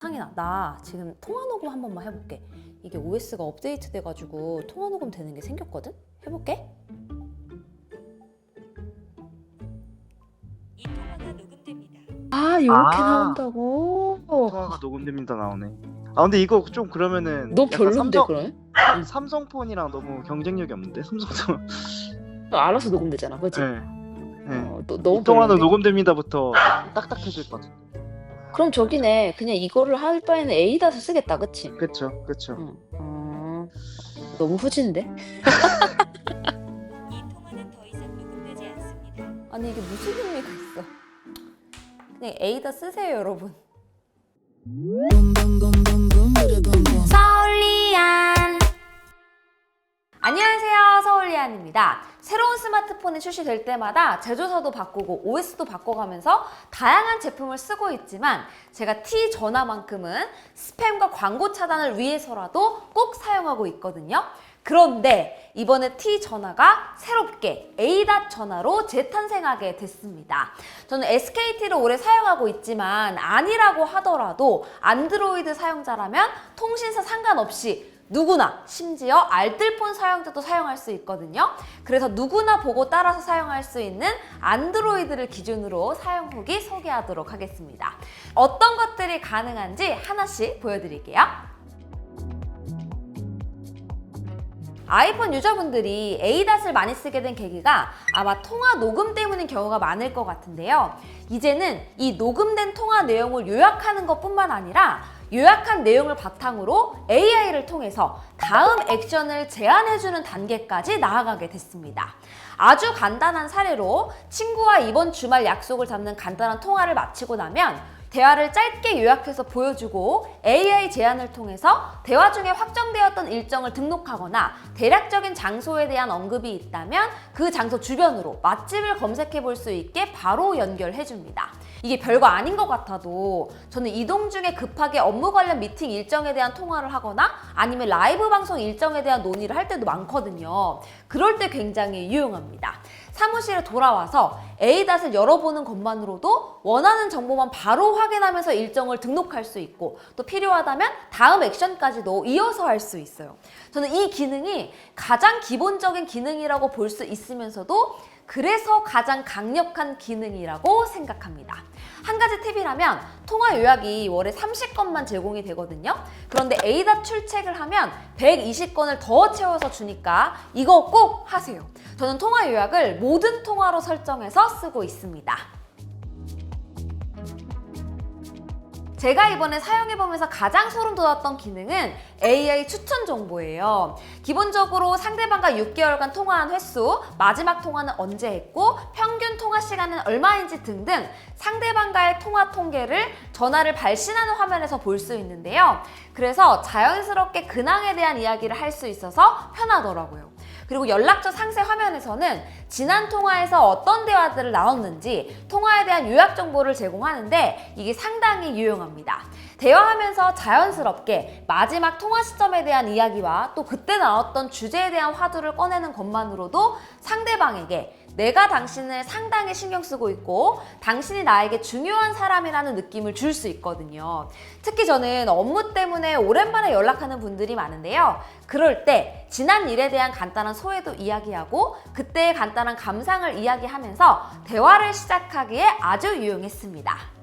상인아, 나 지금 통화 녹음 한 번만 해볼게. 이게 OS가 업데이트 돼가지고 통화 녹음 되는 게 생겼거든? 해볼게. 이 통화가 녹음됩니다. 아 이렇게 아. 나온다고? 통화가 녹음됩니다 나오네. 아 근데 이거 좀 그러면은 너 약간 별론데 삼성, 그러면? 삼성폰이랑 너무 경쟁력이 없는데 삼성폰. 너 알아서 녹음되잖아, 그렇지? 네. 네. 어, 너, 너무 이 통화는 별론데? 녹음됩니다부터 딱딱해질 것 같아. 그럼 저기네 그냥 이거를 할 바에는 에이다스 쓰겠다, 그치? 그쵸, 그쵸. 응. 어, 너무 후진데? 이 통화는 더 이상 녹음되지 않습니다. 아니, 이게 무슨 의미가 있어? 그냥 에이다 쓰세요, 여러분. 서울리안 안녕하세요 서울리안입니다 새로운 스마트폰이 출시될 때마다 제조사도 바꾸고 OS도 바꿔가면서 다양한 제품을 쓰고 있지만 제가 T 전화만큼은 스팸과 광고 차단을 위해서라도 꼭 사용하고 있거든요 그런데 이번에 T 전화가 새롭게 A.DOT 전화로 재탄생하게 됐습니다. 저는 SKT를 오래 사용하고 있지만 아니라고 하더라도 안드로이드 사용자라면 통신사 상관없이 누구나 심지어 알뜰폰 사용자도 사용할 수 있거든요. 그래서 누구나 보고 따라서 사용할 수 있는 안드로이드를 기준으로 사용 후기 소개하도록 하겠습니다. 어떤 것들이 가능한지 하나씩 보여드릴게요. 아이폰 유저분들이 에이닷을 많이 쓰게 된 계기가 아마 통화 녹음 때문인 경우가 많을 것 같은데요. 이제는 이 녹음된 통화 내용을 요약하는 것 뿐만 아니라 요약한 내용을 바탕으로 AI를 통해서 다음 액션을 제안해주는 단계까지 나아가게 됐습니다. 아주 간단한 사례로 친구와 이번 주말 약속을 잡는 간단한 통화를 마치고 나면 대화를 짧게 요약해서 보여주고 AI 제안을 통해서 대화 중에 확정되었던 일정을 등록하거나 대략적인 장소에 대한 언급이 있다면 그 장소 주변으로 맛집을 검색해 볼 수 있게 바로 연결해 줍니다. 이게 별거 아닌 것 같아도 저는 이동 중에 급하게 업무 관련 미팅 일정에 대한 통화를 하거나 아니면 라이브 방송 일정에 대한 논의를 할 때도 많거든요. 그럴 때 굉장히 유용합니다. 사무실에 돌아와서 A닷을 열어보는 것만으로도 원하는 정보만 바로 확인하면서 일정을 등록할 수 있고 또 필요하다면 다음 액션까지도 이어서 할 수 있어요. 저는 이 기능이 가장 기본적인 기능이라고 볼 수 있으면서도 그래서 가장 강력한 기능이라고 생각합니다. 한 가지 팁이라면 통화 요약이 월에 30건만 제공이 되거든요. 그런데 A닷 출첵을 하면 120건을 더 채워서 주니까 이거 꼭 하세요. 저는 통화 요약을 모든 통화로 설정해서 쓰고 있습니다. 제가 이번에 사용해보면서 가장 소름 돋았던 기능은 AI 추천 정보예요. 기본적으로 상대방과 6개월간 통화한 횟수, 마지막 통화는 언제 했고, 평균 통화 시간은 얼마인지 등등 상대방과의 통화 통계를 전화를 발신하는 화면에서 볼 수 있는데요. 그래서 자연스럽게 근황에 대한 이야기를 할 수 있어서 편하더라고요. 그리고 연락처 상세 화면에서는 지난 통화에서 어떤 대화들을 나눴는지 통화에 대한 요약 정보를 제공하는데 이게 상당히 유용합니다. 대화하면서 자연스럽게 마지막 통화 시점에 대한 이야기와 또 그때 나왔던 주제에 대한 화두를 꺼내는 것만으로도 상대방에게 내가 당신을 상당히 신경 쓰고 있고 당신이 나에게 중요한 사람이라는 느낌을 줄 수 있거든요. 특히 저는 업무 때문에 오랜만에 연락하는 분들이 많은데요. 그럴 때 지난 일에 대한 간단한 소회도 이야기하고 그때의 간단한 감상을 이야기하면서 대화를 시작하기에 아주 유용했습니다.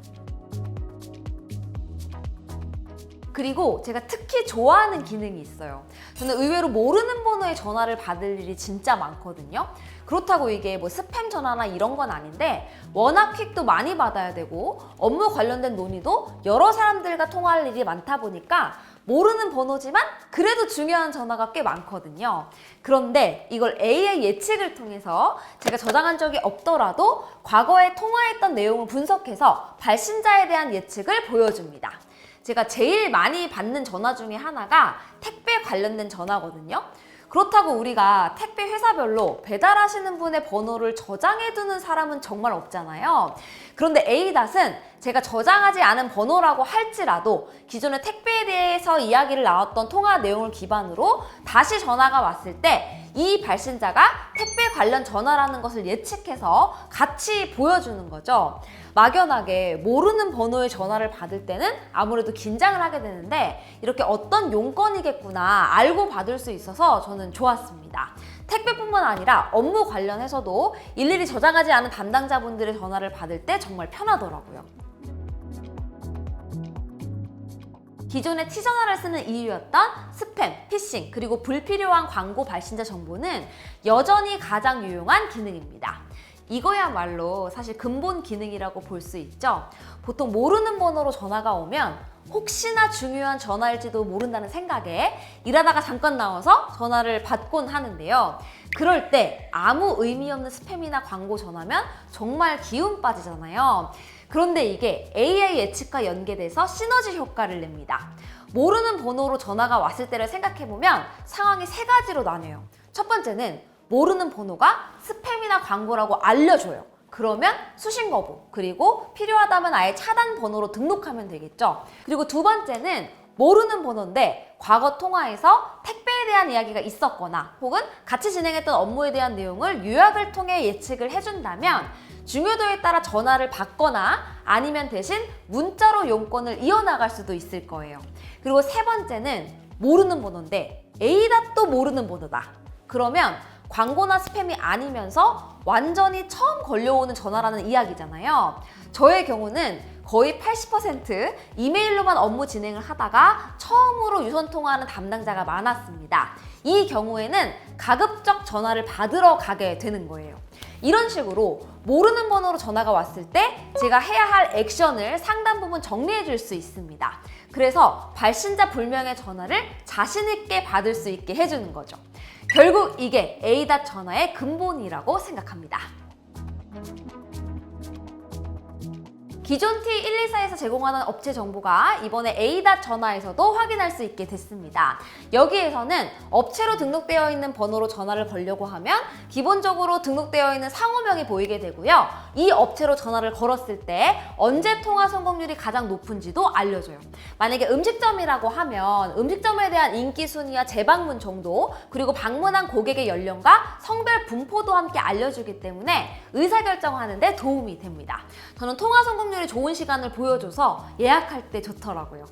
그리고 제가 특히 좋아하는 기능이 있어요. 저는 의외로 모르는 번호의 전화를 받을 일이 진짜 많거든요. 그렇다고 이게 뭐 스팸 전화나 이런 건 아닌데 워낙 퀵도 많이 받아야 되고 업무 관련된 논의도 여러 사람들과 통화할 일이 많다 보니까 모르는 번호지만 그래도 중요한 전화가 꽤 많거든요. 그런데 이걸 AI 예측을 통해서 제가 저장한 적이 없더라도 과거에 통화했던 내용을 분석해서 발신자에 대한 예측을 보여줍니다. 제가 제일 많이 받는 전화 중에 하나가 택배 관련된 전화거든요. 그렇다고 우리가 택배 회사별로 배달하시는 분의 번호를 저장해 두는 사람은 정말 없잖아요. 그런데 A닷은 제가 저장하지 않은 번호라고 할지라도 기존의 택배에 대해서 이야기를 나왔던 통화 내용을 기반으로 다시 전화가 왔을 때 이 발신자가 택배 관련 전화라는 것을 예측해서 같이 보여주는 거죠. 막연하게 모르는 번호의 전화를 받을 때는 아무래도 긴장을 하게 되는데 이렇게 어떤 용건이겠구나 알고 받을 수 있어서 저는 좋았습니다. 택배뿐만 아니라 업무 관련해서도 일일이 저장하지 않은 담당자분들의 전화를 받을 때 정말 편하더라고요. 기존의 T전화를 쓰는 이유였던 스팸, 피싱, 그리고 불필요한 광고 발신자 정보는 여전히 가장 유용한 기능입니다. 이거야말로 사실 근본 기능이라고 볼 수 있죠. 보통 모르는 번호로 전화가 오면 혹시나 중요한 전화일지도 모른다는 생각에 일하다가 잠깐 나와서 전화를 받곤 하는데요. 그럴 때 아무 의미 없는 스팸이나 광고 전화면 정말 기운 빠지잖아요. 그런데 이게 AI 예측과 연계돼서 시너지 효과를 냅니다. 모르는 번호로 전화가 왔을 때를 생각해보면 상황이 세 가지로 나뉘어요. 첫 번째는 모르는 번호가 스팸이나 광고라고 알려줘요. 그러면 수신 거부, 그리고 필요하다면 아예 차단 번호로 등록하면 되겠죠. 그리고 두 번째는 모르는 번호인데 과거 통화에서 택배에 대한 이야기가 있었거나 혹은 같이 진행했던 업무에 대한 내용을 요약을 통해 예측을 해준다면 중요도에 따라 전화를 받거나 아니면 대신 문자로 용건을 이어나갈 수도 있을 거예요. 그리고 세 번째는 모르는 번호인데 A다 또 모르는 번호다. 그러면 광고나 스팸이 아니면서 완전히 처음 걸려오는 전화라는 이야기잖아요. 저의 경우는 거의 80% 이메일로만 업무 진행을 하다가 처음으로 유선 통화하는 담당자가 많았습니다. 이 경우에는 가급적 전화를 받으러 가게 되는 거예요. 이런 식으로 모르는 번호로 전화가 왔을 때 제가 해야 할 액션을 상당 부분 정리해 줄 수 있습니다. 그래서 발신자 불명의 전화를 자신있게 받을 수 있게 해주는 거죠. 결국 이게 A닷 전화의 근본이라고 생각합니다. 기존 T124에서 제공하는 업체 정보가 이번에 A닷 전화에서도 확인할 수 있게 됐습니다. 여기에서는 업체로 등록되어 있는 번호로 전화를 걸려고 하면 기본적으로 등록되어 있는 상호명이 보이게 되고요. 이 업체로 전화를 걸었을 때 언제 통화 성공률이 가장 높은지도 알려줘요. 만약에 음식점이라고 하면 음식점에 대한 인기 순위와 재방문 정도 그리고 방문한 고객의 연령과 성별 분포도 함께 알려주기 때문에 의사결정하는 데 도움이 됩니다. 저는 통화 성공률 이 좋은 시간을 보여줘서 예약할 때 좋더라고요.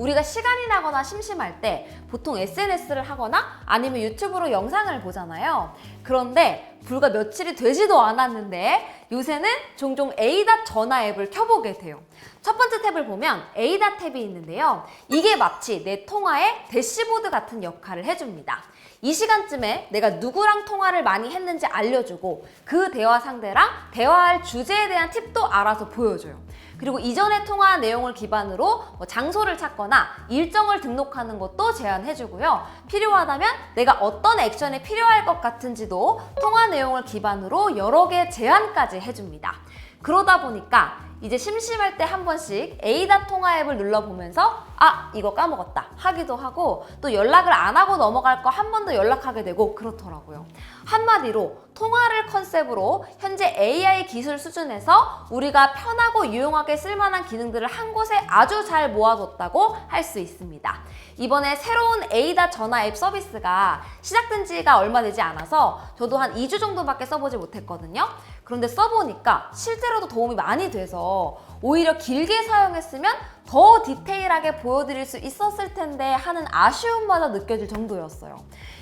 우리가 시간이 나거나 심심할 때 보통 SNS를 하거나 아니면 유튜브로 영상을 보잖아요. 그런데 불과 며칠이 되지도 않았는데 요새는 종종 A닷 전화 앱을 켜보게 돼요. 첫 번째 탭을 보면 A닷 탭이 있는데요. 이게 마치 내 통화의 대시보드 같은 역할을 해줍니다. 이 시간쯤에 내가 누구랑 통화를 많이 했는지 알려주고 그 대화 상대랑 대화할 주제에 대한 팁도 알아서 보여줘요. 그리고 이전에 통화한 내용을 기반으로 뭐 장소를 찾거나 일정을 등록하는 것도 제안해주고요. 필요하다면 내가 어떤 액션이 필요할 것 같은지도 통화 내용을 기반으로 여러 개 제안까지 해줍니다. 그러다 보니까 이제 심심할 때 한 번씩 에이다 통화 앱을 눌러보면서 아 이거 까먹었다 하기도 하고 또 연락을 안 하고 넘어갈 거 한 번 더 연락하게 되고 그렇더라고요. 한마디로 통화를 컨셉으로 현재 AI 기술 수준에서 우리가 편하고 유용하게 쓸만한 기능들을 한 곳에 아주 잘 모아뒀다고 할 수 있습니다. 이번에 새로운 에이다 전화 앱 서비스가 시작된 지가 얼마 되지 않아서 저도 한 2주 정도밖에 써보지 못했거든요. 그런데 써보니까 실제로도 도움이 많이 돼서 오히려 길게 사용했으면 더 디테일하게 보여드릴 수 있었을 텐데 하는 아쉬움마저 느껴질 정도였어요.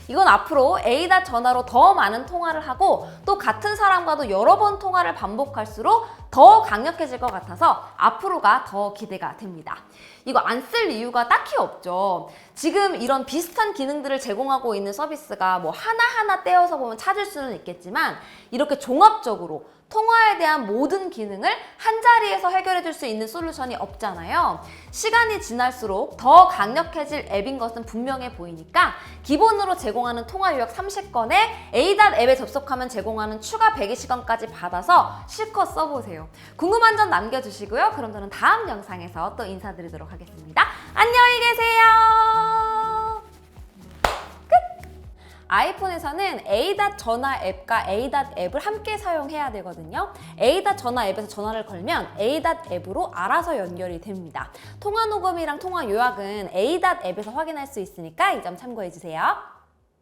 이건 앞으로 A다 전화로 더 많은 통화를 하고 또 같은 사람과도 여러 번 통화를 반복할수록 더 강력해질 것 같아서 앞으로가 더 기대가 됩니다. 이거 안 쓸 이유가 딱히 없죠. 지금 이런 비슷한 기능들을 제공하고 있는 서비스가 뭐 하나하나 떼어서 보면 찾을 수는 있겠지만 이렇게 종합적으로 통화에 대한 모든 기능을 한 자리에서 해결해 줄 수 있는 솔루션이 없잖아요. 시간이 지날수록 더 강력해질 앱인 것은 분명해 보이니까 기본으로 제공하는 통화 요약 30건에 A닷 앱에 접속하면 제공하는 추가 120건까지 받아서 실컷 써보세요. 궁금한 점 남겨주시고요. 그럼 저는 다음 영상에서 또 인사드리도록 하겠습니다. 안녕히 계세요. 아이폰에서는 A.dot 전화 앱과 A.dot 앱을 함께 사용해야 되거든요. A.dot 전화 앱에서 전화를 걸면 A.dot 앱으로 알아서 연결이 됩니다. 통화 녹음이랑 통화 요약은 A.dot 앱에서 확인할 수 있으니까 이 점 참고해 주세요.